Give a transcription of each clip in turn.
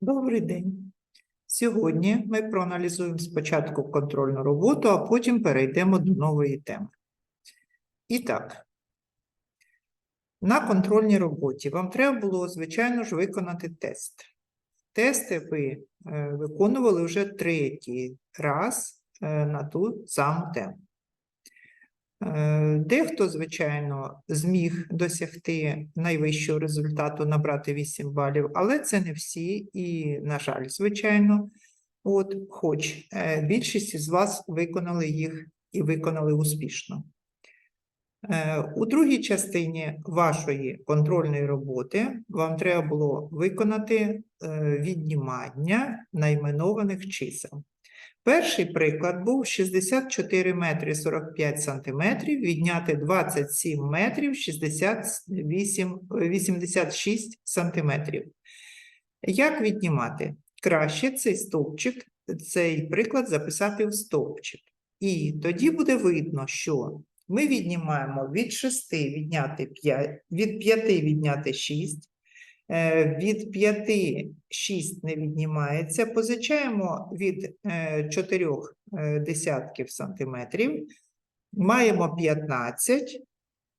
Добрий день. Сьогодні ми проаналізуємо спочатку контрольну роботу, а потім перейдемо до нової теми. І так, на контрольній роботі вам треба було, звичайно ж, виконати тест. Тести ви е, виконували вже третій раз е, на ту саму тему. Е, Дехто, звичайно, зміг досягти найвищого результату, набрати 8 балів, але це не всі, і, на жаль, звичайно, от, хоч е, більшість із вас виконали їх і виконали успішно. Е, У другій частині вашої контрольної роботи вам треба було виконати віднімання найменованих чисел. Перший приклад був 64 метри 45 сантиметрів відняти 27 метрів 68, 86 сантиметрів. Як віднімати? Краще цей стовпчик, цей приклад записати в стовпчик. І тоді буде видно, що ми віднімаємо від 6 відняти 5, від 5 відняти 6, Е, Від 5 6 не віднімається. Позичаємо від 4 десятків сантиметрів. Маємо 15,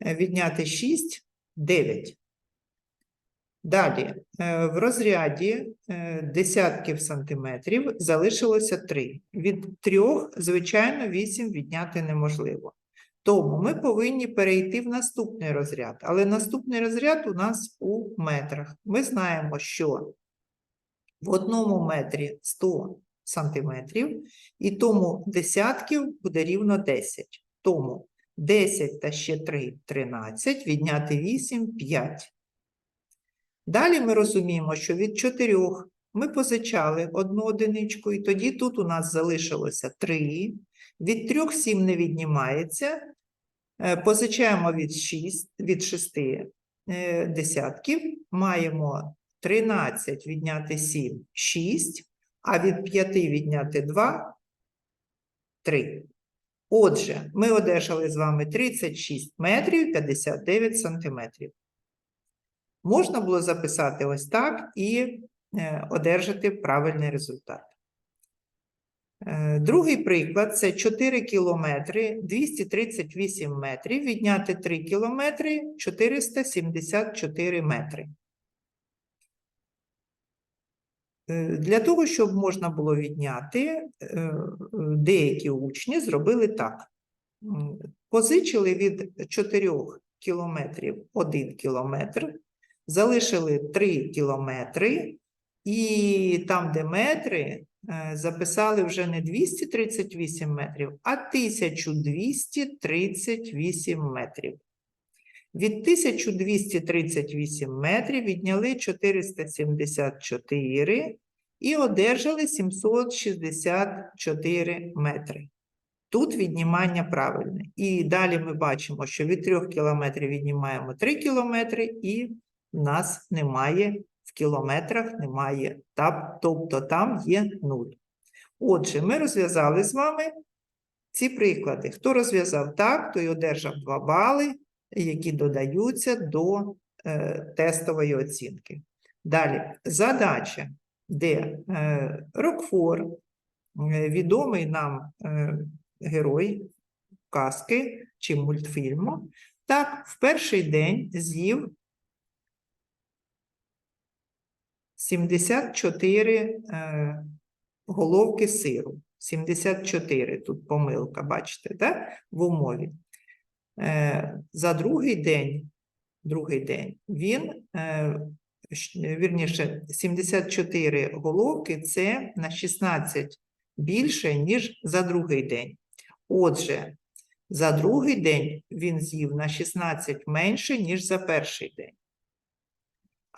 е, відняти 6 9. Далі, е, в розряді е, десятків сантиметрів залишилося 3. Від 3, звичайно, 8 відняти неможливо. Тому ми повинні перейти в наступний розряд. Але наступний розряд у нас у метрах. Ми знаємо, що в одному метрі 100 сантиметрів, і тому десятків буде рівно 10. Тому 10 та ще 3 – 13, відняти 8 – 5. Далі ми розуміємо, що від 4 ми позичали одну одиничку, і тоді тут у нас залишилося 3. Від 3 7 не віднімається. Е, Позичаємо від 6, від 6 е, десятків. Маємо 13 відняти 7 – 6, а від 5 відняти 2 – 3. Отже, ми одержали з вами 36 метрів 59 сантиметрів. Можна було записати ось так і е, одержати правильний результат. Е, Другий приклад це 4 кілометри 238 метрів, відняти 3 кілометри 474 метри. Е, Для того, щоб можна було відняти, е, деякі учні зробили так. Позичили від 4 кілометрів 1 кілометр, залишили 3 кілометри, і там, де метри, записали вже не 238 метрів, а 1238 метрів. Від 1238 метрів відняли 474 і одержали 764 метри. Тут віднімання правильне. І далі ми бачимо, що від 3 кілометрів віднімаємо 3 кілометри, і в нас немає кілометрах, немає, тобто там є 0. Отже, ми розв'язали з вами ці приклади. Хто розв'язав так, той одержав 2 бали, які додаються до е, тестової оцінки. Далі, задача, де е, Рокфор, е, відомий нам е, герой казки чи мультфільму, так, в перший день з'їв 74 е, головки сиру. 74, тут помилка, бачите, да? в умові. Е, за другий день, другий день він, е, вірніше, 74 головки це на 16 більше, ніж за другий день. Отже, за другий день він з'їв на 16 менше, ніж за перший день.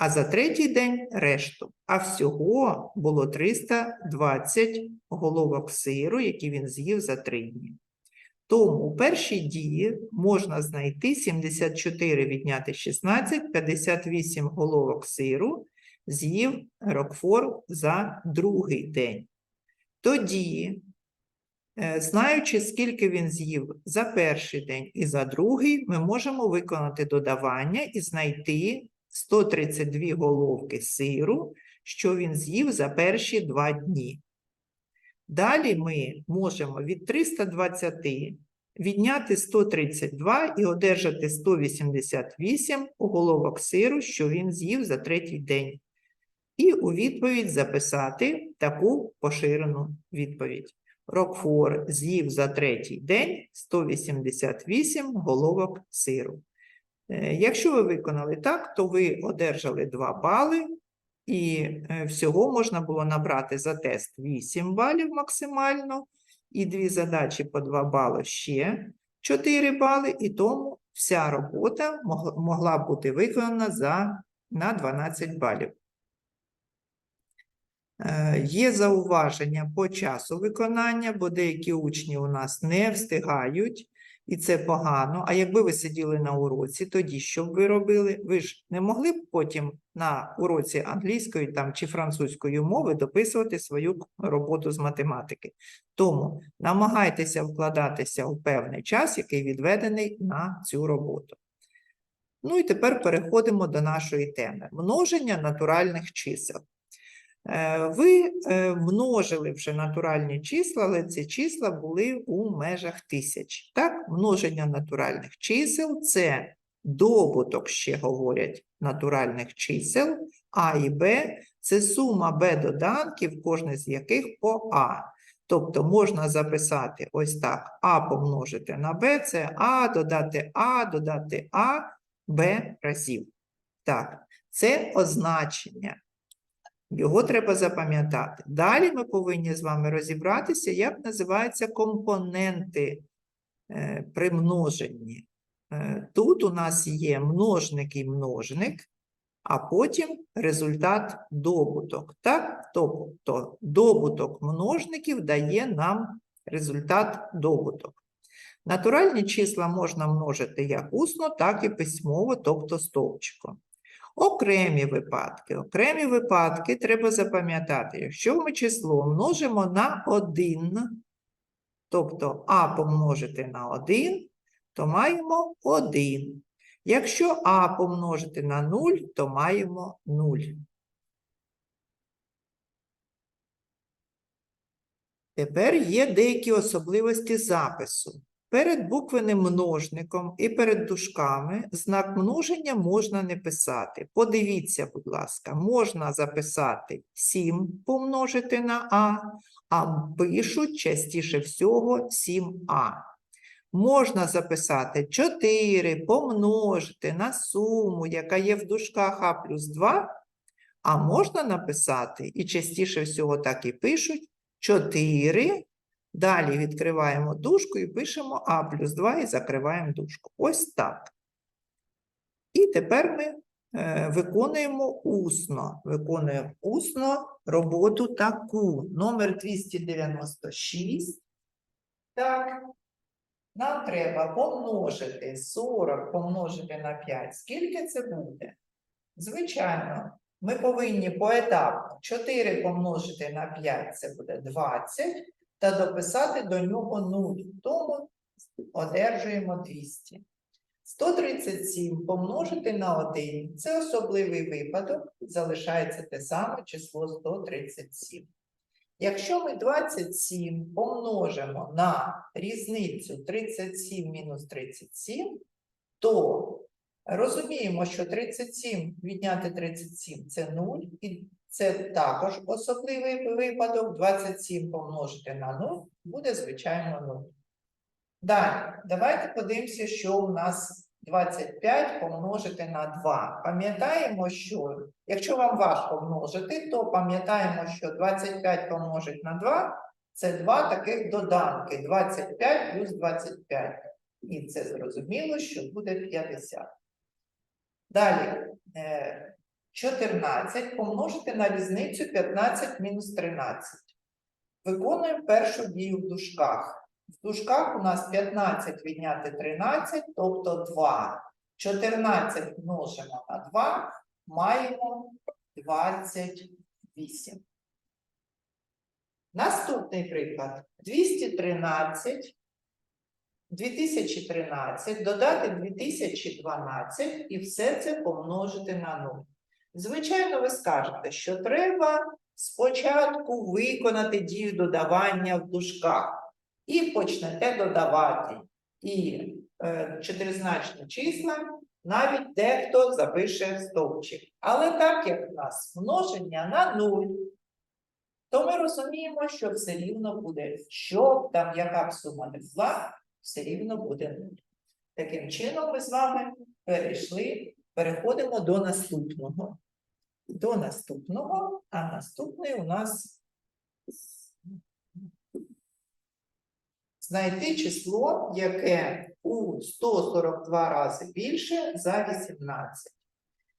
А за третій день решту. А всього було 320 головок сиру, які він з'їв за три дні. Тому у першій дії можна знайти 74 відняти 16, 58 головок сиру з'їв Рокфор за другий день. Тоді, е, знаючи, скільки він з'їв за перший день і за другий, ми можемо виконати додавання і знайти 132 головки сиру, що він з'їв за перші два дні. Далі ми можемо від 320 відняти 132 і одержати 188 уголовок сиру, що він з'їв за третій день. І у відповідь записати таку поширену відповідь. Рокфор з'їв за третій день 188 головок сиру. Е, Якщо ви виконали так, то ви одержали 2 бали, і е, всього можна було набрати за тест 8 балів максимально, і дві задачі по 2 бали ще 4 бали, і тому вся робота могла бути виконана за, на 12 балів. Е, Є зауваження по часу виконання, бо деякі учні у нас не встигають, і це погано. А якби ви сиділи на уроці, тоді що б ви робили? Ви ж не могли б потім на уроці англійської там, чи французької мови дописувати свою роботу з математики. Тому намагайтеся вкладатися у певний час, який відведений на цю роботу. Ну і тепер переходимо до нашої теми: множення натуральних чисел. Е, Ви е, множили вже натуральні числа, але ці числа були у межах тисяч. Так, множення натуральних чисел це добуток, ще говорять, натуральних чисел А і Б це сума Б доданків, кожне з яких по А. Тобто можна записати ось так: А помножити на Б це А, додати А, додати А, Б разів. Так, це означення. Його треба запам'ятати. Далі ми повинні з вами розібратися, як називаються компоненти е, при множенні. Е, Тут у нас є множник і множник, а потім результат добуток. Так? Тобто добуток множників дає нам результат добуток. Натуральні числа можна множити як усно, так і письмово, тобто стовпчиком. Окремі випадки. Окремі випадки треба запам'ятати. Якщо ми число множимо на 1, тобто а помножити на 1, то маємо 1. Якщо а помножити на 0, то маємо 0. Тепер є деякі особливості запису. Перед буквеним множником і перед дужками знак множення можна не писати. Подивіться, будь ласка, можна записати 7 помножити на А, а пишуть частіше всього 7А. Можна записати 4 помножити на суму, яка є в дужках А плюс 2, а можна написати, і частіше всього так і пишуть, 4 Далі відкриваємо дужку і пишемо А плюс 2 і закриваємо дужку. Ось так. І тепер ми е, виконуємо усно. Виконуємо усно роботу таку. Номер 296. Так. Нам треба помножити 40 помножити на 5. Скільки це буде? Звичайно, ми повинні поетапно 4 помножити на 5 це буде 20 та дописати до нього 0. Тому одержуємо 200. 137 помножити на 1 – це особливий випадок, залишається те саме число 137. Якщо ми 27 помножимо на різницю 37 мінус 37, то розуміємо, що 37 відняти 37 – це 0, і це також особливий випадок. 27 помножити на 0 буде, звичайно, 0. Далі, давайте подивимося, що у нас 25 помножити на 2. Пам'ятаємо, що якщо вам важко множити, то пам'ятаємо, що 25 помножити на 2 це два таких доданки 25 плюс 25. І це зрозуміло, що буде 50. Далі. Е, 14 помножити на різницю 15 мінус 13. Виконуємо першу дію в дужках. В дужках у нас 15 відняти 13, тобто 2. 14 множимо на 2, маємо 28. Наступний приклад. 213, 2013, додати 2012 і все це помножити на 0. Звичайно, ви скажете, що треба спочатку виконати дію додавання в дужках і почнете додавати і е, чотиризначні числа, навіть дехто запише стовпчик. Але так як в нас множення на нуль, то ми розуміємо, що все рівно буде, що там, яка б сума не була, все рівно буде нуль. Таким чином, ми з вами перейшли, переходимо до наступного. До наступного, а наступний у нас знайти число, яке у 142 рази більше за 18.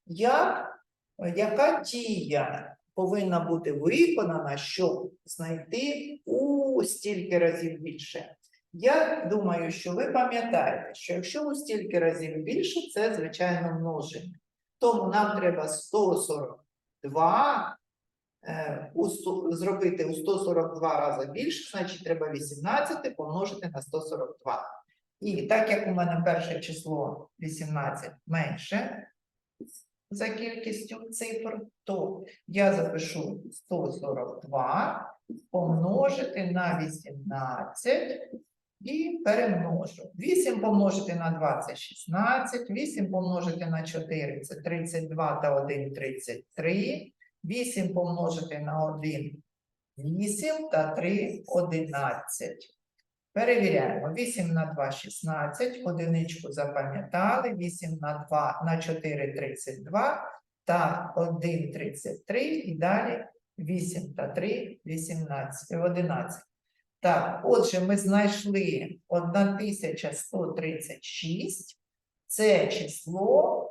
Як, яка дія повинна бути виконана, щоб знайти у стільки разів більше? Я думаю, що ви пам'ятаєте, що якщо у стільки разів більше, це звичайно множення. Тому нам треба 142 е, зробити у 142 рази більше, значить треба 18 помножити на 142. І так як у мене перше число 18 менше за кількістю цифр, то я запишу 142 помножити на 18 і перемножу. 8 помножити на 2 – це 16, 8 помножити на 4 – це 32 та 1 – 33, 8 помножити на 1 – 8 та 3 – 11. Перевіряємо. 8 на 2 – 16, одиничку запам'ятали, 8 на 2 на 4 – 32 та 1 – 33 і далі 8 та 3 – 18, 11. Так, отже, ми знайшли 1136. Це число,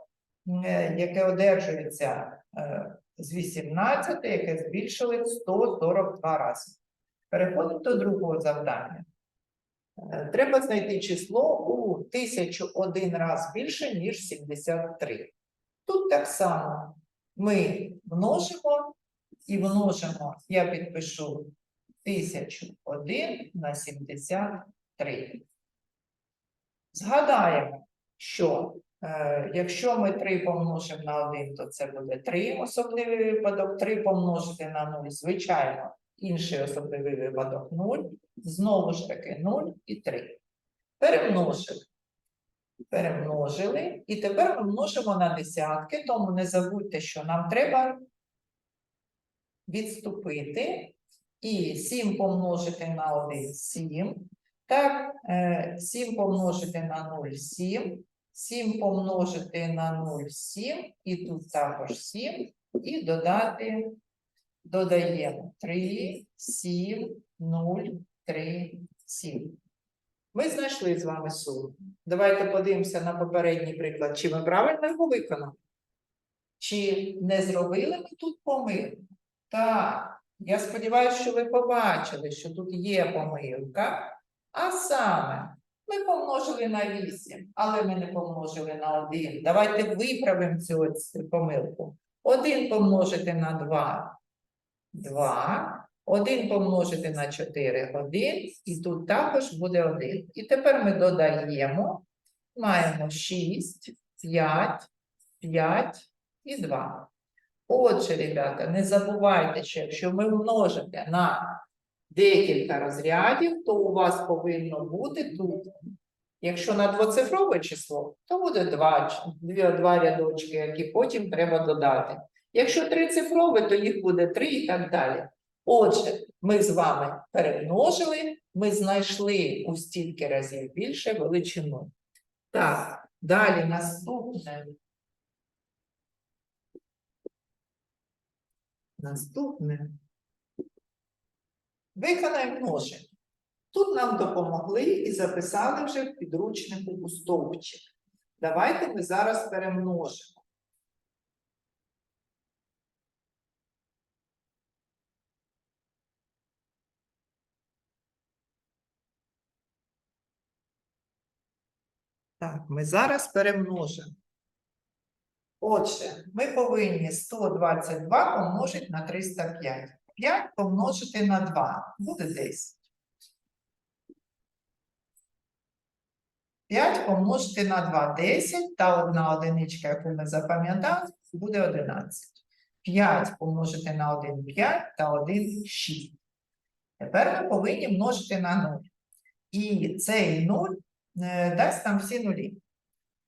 е, яке одержується е, з 18, яке збільшили 142 рази. Переходимо до другого завдання. Е, Треба знайти число у 1001 раз більше, ніж 73. Тут так само ми множимо і множимо, я підпишу 1001 на 73. Згадаємо, що е, якщо ми 3 помножимо на 1, то це буде 3 особливий випадок. 3 помножити на 0, звичайно, інший особливий випадок 0. Знову ж таки 0 і 3. Перемножили. Перемножили. І тепер ми множимо на десятки, тому не забудьте, що нам треба відступити. І 7 помножити на 1 – 7. Так, е, 7 помножити на 0 – 7. 7 помножити на 0 – 7. І тут також 7. І додати, додаємо 3, 7, 0, 3, 7. Ми знайшли з вами суму. Давайте подивимося на попередній приклад, чи ми правильно його виконали. Чи не зробили ми тут помилку? Так. Я сподіваюся, що ви побачили, що тут є помилка, а саме ми помножили на 8, але ми не помножили на 1. Давайте виправимо цю, помилку. 1 помножити на 2 – 2. 1 помножити на 4 – 1. І тут також буде 1. І тепер ми додаємо, маємо 6, 5, 5 і 2. Отже, ребята, не забувайте, що якщо ви множите на декілька розрядів, то у вас повинно бути тут. Якщо на двоцифрове число, то буде два, дві, два рядочки, які потім треба додати. Якщо трицифрове, то їх буде три і так далі. Отже, ми з вами перемножили, ми знайшли у стільки разів більше величину. Так, далі наступне. Наступне. Виконаємо множення. Тут нам допомогли і записали вже в підручнику у стовпчик. Давайте ми зараз перемножимо. Так, ми зараз перемножимо. Отже, ми повинні 122 помножити на 305. 5 помножити на 2 буде 10. 5 помножити на 2 – 10, та одна одиничка, яку ми запам'ятали, буде 11. 5 помножити на 1 – 5 та 1 – 6. Тепер ми повинні множити на 0. І цей 0 е, дасть нам всі нулі.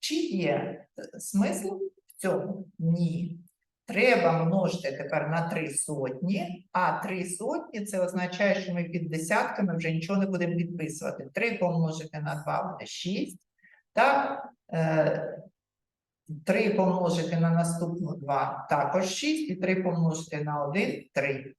Чи є е, смисл цьому? Ні. Треба множити тепер на 3 сотні, а 3 сотні це означає, що ми під десятками вже нічого не будемо підписувати. 3 помножити на 2 буде 6. Так, е, 3 помножити на наступну 2 також 6, і 3 помножити на 1 3.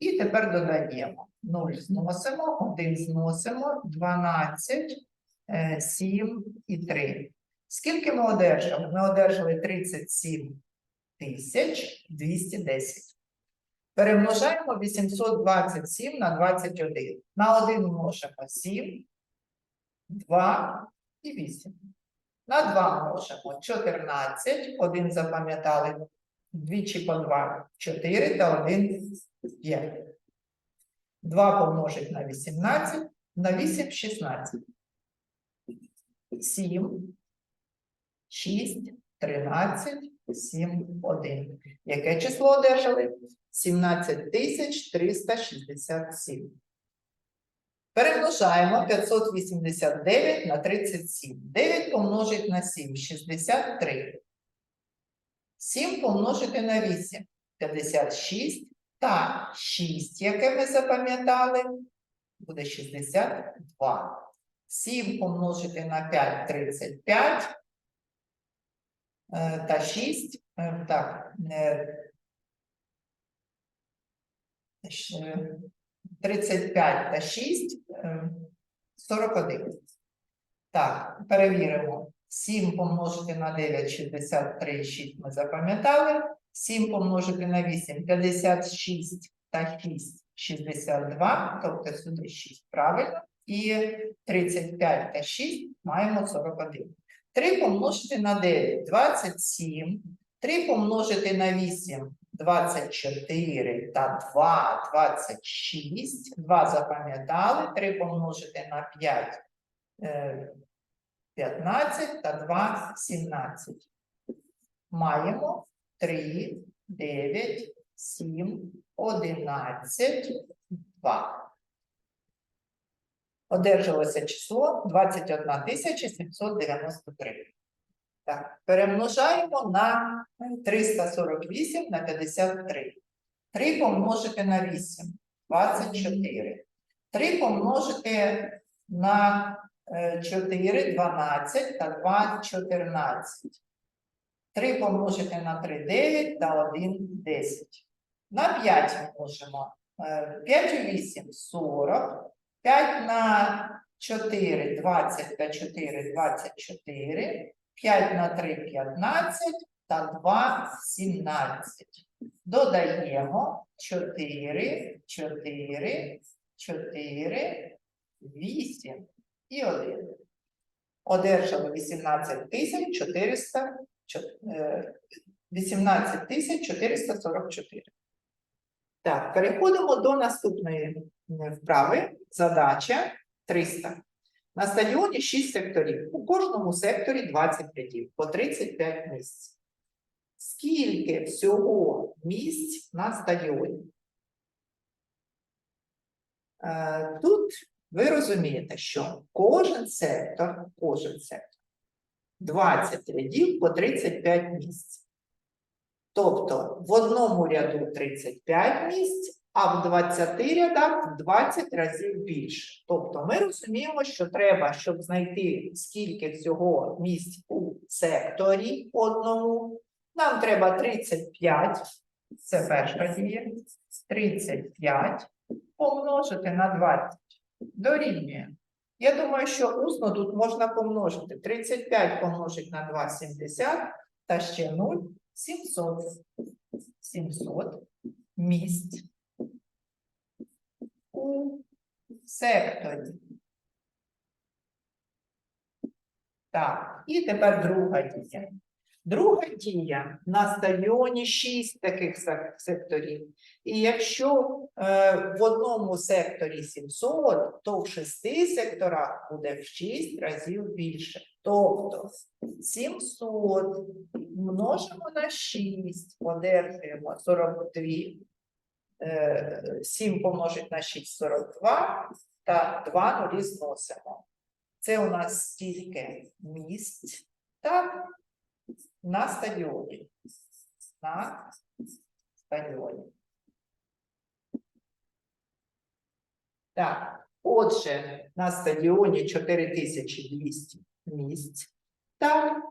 І тепер додаємо 0 зносимо, 1 зносимо, 12, е, 7 і 3. Скільки ми одержали? Ми одержали 37 тисяч 210. Перемножаємо 827 на 21. На 1 множимо 7, 2 і 8. На 2 множимо 14, 1 запам'ятали, двічі по 2 – 4 та 1 – 5. 2 помножить на 18, на 8 – 16. 7, 6, 13, 7, 1. Яке число одержали? 17 367. Перемножаємо 589 на 37. 9 помножить на 7 – 63. 7 помножити на 8 – 56. Та 6, яке ми запам'ятали, буде 62. 7 помножити на 5 – 35. Е, Та 6, е, так, е, ще 35 та 6 е, 41. Так, перевіримо. 7 помножити на 9 – 63, 6 ми запам'ятали. 7 помножити на 8 – 56 та 6 – 62, тобто сюди 6 правильно. І 35 та 6 маємо 41. 3 помножити на 9 – 27. 3 помножити на 8 – 24 та 2 – 26. 2 запам'ятали. 3 помножити на 5 е, – 15 та 2 – 17. Маємо 3, 9, 7, 11, 2. Одержалося число 21 793. Так, перемножаємо на 348 на 53. 3 помножити на 8 – 24. 3 помножити на е, 4 – 12 та 2 – 14. 3 помножити на 3 – 9 та 1 – 10. На 5 множимо. Е, 5 у 8 – 40. 5 на 4 – 20 та 4 – 24. 5 на 3 – 15 та 2 – 17. Додаємо 4, 4, 4, 8 і 1. Одержали 18 тисяч 400, е, 18 тисяч 444. Так, переходимо до наступної е, вправи. Задача 300. На стадіоні 6 секторів. У кожному секторі 20 рядів, по 35 місць. Скільки всього місць на стадіоні? Е, Тут ви розумієте, що кожен сектор, кожен сектор 20 рядів по 35 місць. Тобто в одному ряду 35 місць, а в 20 рядах в 20 разів більше. Тобто ми розуміємо, що треба, щоб знайти скільки всього місць у секторі одному, нам треба 35, це перша дія, 35 помножити на 20 дорівнює. Я думаю, що усно тут можна помножити. 35 помножить на 2 – 70, та ще 0 – 700. 700 місць у секторі. Так, і тепер друга дія. Друга дія на стадіоні 6 таких секторів. І якщо е, в одному секторі 700, то в шести секторах буде в 6 разів більше. Тобто 700 множимо на 6, одержуємо 42. Е, 7 помножить на 6 – 42, та 2 нулі зносимо. Це у нас стільки місць так, на стадіоні. На стадіоні. Так, отже, на стадіоні 4200 місць. Так,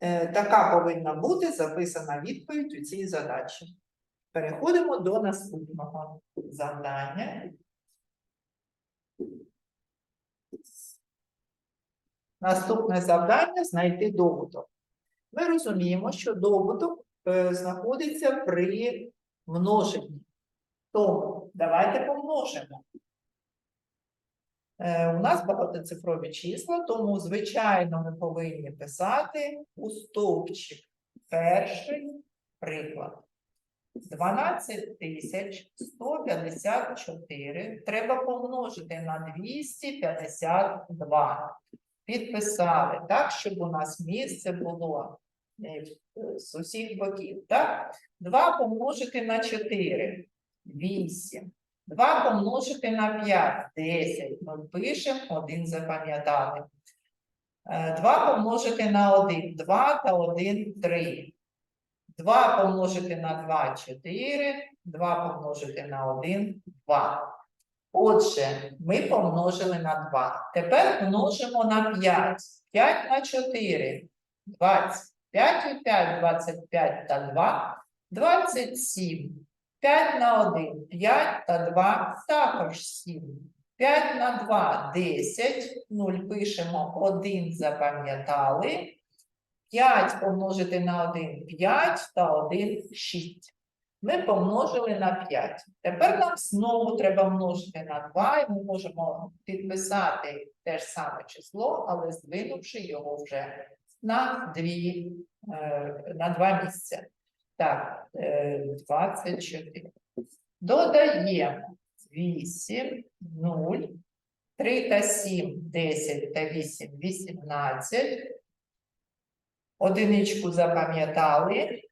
е, така повинна бути записана відповідь у цій задачі. Переходимо до наступного завдання. Наступне завдання знайти добуток. Ми розуміємо, що добуток е, знаходиться при множенні. Тому давайте помножимо. Е, у нас багатоцифрові числа, тому, звичайно, ми повинні писати у стовпчик. Перший приклад. 12 тисяч 154 треба помножити на 252. Підписали так, щоб у нас місце було е, з усіх боків. Так? 2 помножити на 4 8. 2 помножити на 5 10. Ми пишемо, 1 запам'ятали. 2 помножити на 1 2 та 1 3. 2 помножити на 2 4, 2 помножити на 1 2. Отже, ми помножили на 2. Тепер множимо на 5. 5 на 4 20. 5 і 5 25 та 2 27. 5 на 1 5 та 2 також 7. 5 на 2 10. 0 пишемо 1 запам'ятали. 5 помножити на 1 5 та 1 6. Ми помножили на 5. Тепер нам знову треба множити на 2, і ми можемо підписати те ж саме число, але здвинувши його вже на 2, на 2 місця. Так, е, 24. Додаємо 8, 0, 3 та 7, 10 та 8, 18. Одиничку запам'ятали.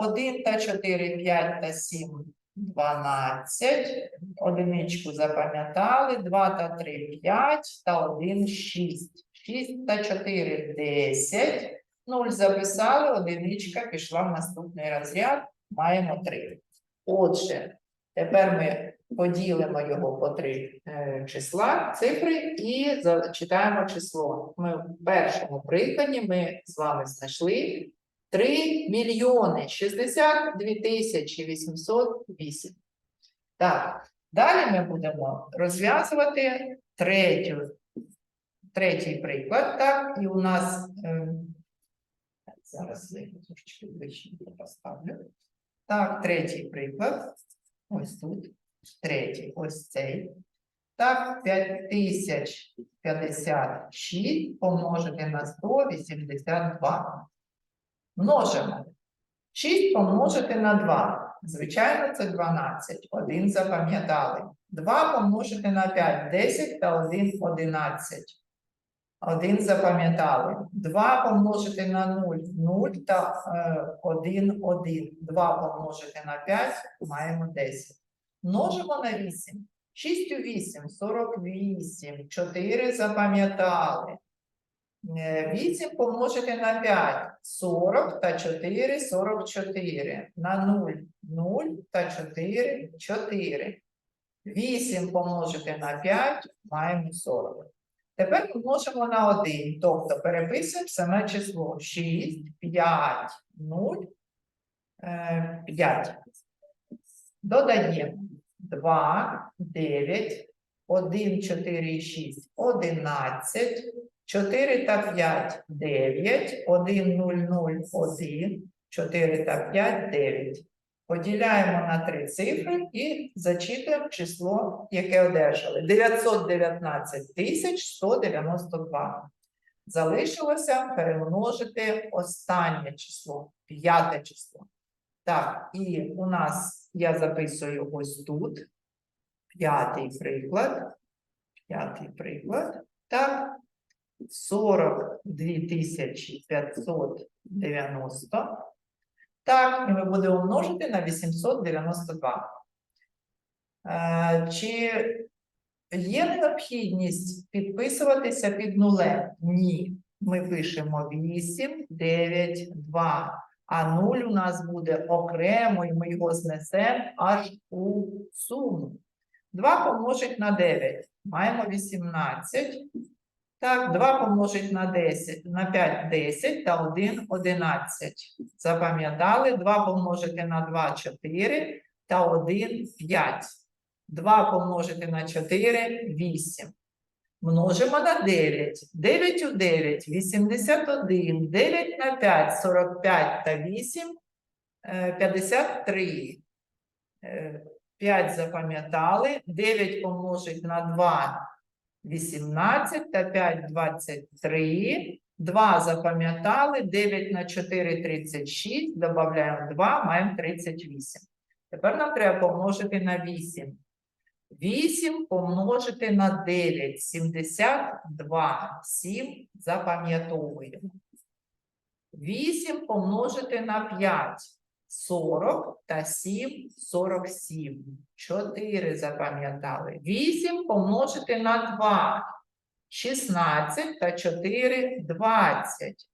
1 та 4, 5 та 7, 12. Одиничку запам'ятали. 2 та 3, 5 та 1, 6. 6 та 4, 10. 0 записали, одиничка пішла в наступний розряд. Маємо 3. Отже, тепер ми поділимо його по три е, числа, цифри і зачитаємо число. Ми в першому прикладі ми з вами знайшли 3 мільйони 62 тисячі 808. Так, далі ми будемо розв'язувати третю, третій приклад. Так, і у нас е, зараз я трошечки вище поставлю. Так, третій приклад. Ось тут. Третій, ось цей. Так, 5056 помножити на 182. Множимо. 6 помножити на 2. Звичайно, це 12. 1 запам'ятали. 2 помножити на 5 10 та 1 11. 1 запам'ятали. 2 помножити на 0 0 та е, 1 1. 2 помножити на 5 маємо 10. Множимо на 8. 6 у 8 – 48. 4 запам'ятали. Е, 8 помножити на 5 – 40 та 4 – 44. На 0 – 0 та 4 – 4. 8 помножити на 5 – маємо 40. Тепер множимо на 1, тобто переписуємо саме число 6, 5, 0, 5. Додаємо 2, 9, 1, 4 і 6, 11, 4 та 5, 9, 1, 0, 0, 1, 4 та 5, 9. Поділяємо на три цифри і зачитуємо число, яке одержали. 919 тисяч 192. Залишилося перемножити останнє число, п'яте число. Так, і у нас я записую ось тут п'ятий приклад. П'ятий приклад. Так, 42 590. Так, і ми будемо множити на 892. Е, Чи є необхідність підписуватися під нулем? Ні. Ми пишемо 8, 9, 2. А 0 у нас буде окремо, і ми його знесемо аж у суму. 2 помножить на 9. Маємо 18. Так, 2 помножить на 10, на 5 – 10 та 1 – 11. Запам'ятали? 2 помножити на 2 – 4 та 1 – 5. 2 помножити на 4 – 8. Множимо на 9. 9 у 9 – 81. 9 на 5 – 45 та 8 е, – 53. 5 запам'ятали. 9 помножить на 2 – 18 та 5 – 23. 2 запам'ятали. 9 на 4 – 36. Додаємо 2, маємо 38. Тепер нам треба помножити на 8. 8 помножити на 9 – 72. 7 запам'ятовуємо. 8 помножити на 5 – 40 та 7 – 47. 4 запам'ятали. 8 помножити на 2 – 16 та 4 – 20.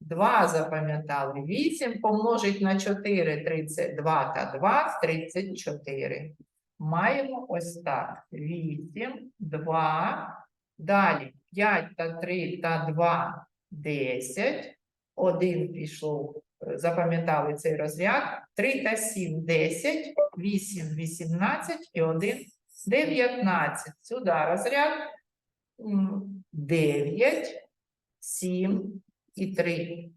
2 запам'ятали. 8 помножить на 4 – 32 та 2 – 34. Маємо ось так. 8, 2, далі 5 та 3 та 2 – 10. 1 пішов, запам'ятали цей розряд. 3 та 7 – 10, 8 – 18 і 1 – 19. Сюди розряд. М, 9, 7 і 3.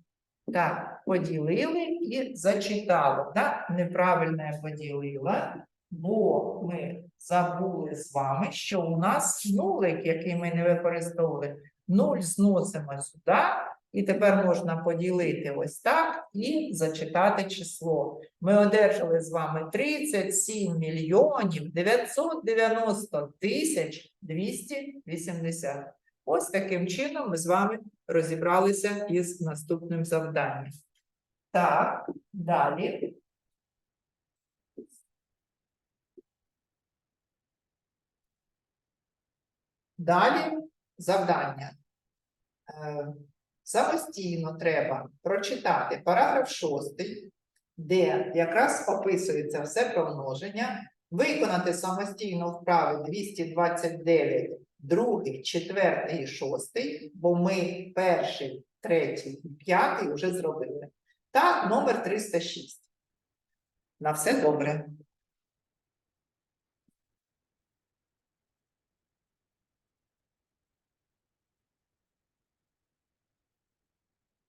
Так, поділили і зачитали. Так? Неправильно я поділила, бо ми забули з вами, що у нас нулик, який ми не використовували, 0 зносимо сюди, і тепер можна поділити ось так і зачитати число. Ми одержали з вами 37 мільйонів 990 тисяч 280. Ось таким чином ми з вами розібралися із наступним завданням. Так, далі. Далі завдання. Самостійно треба прочитати параграф 6, де якраз описується все про множення, виконати самостійно вправи 229, другий, четвертий і шостий, бо ми перший, третій і п'ятий вже зробили. Та номер 306. На все добре.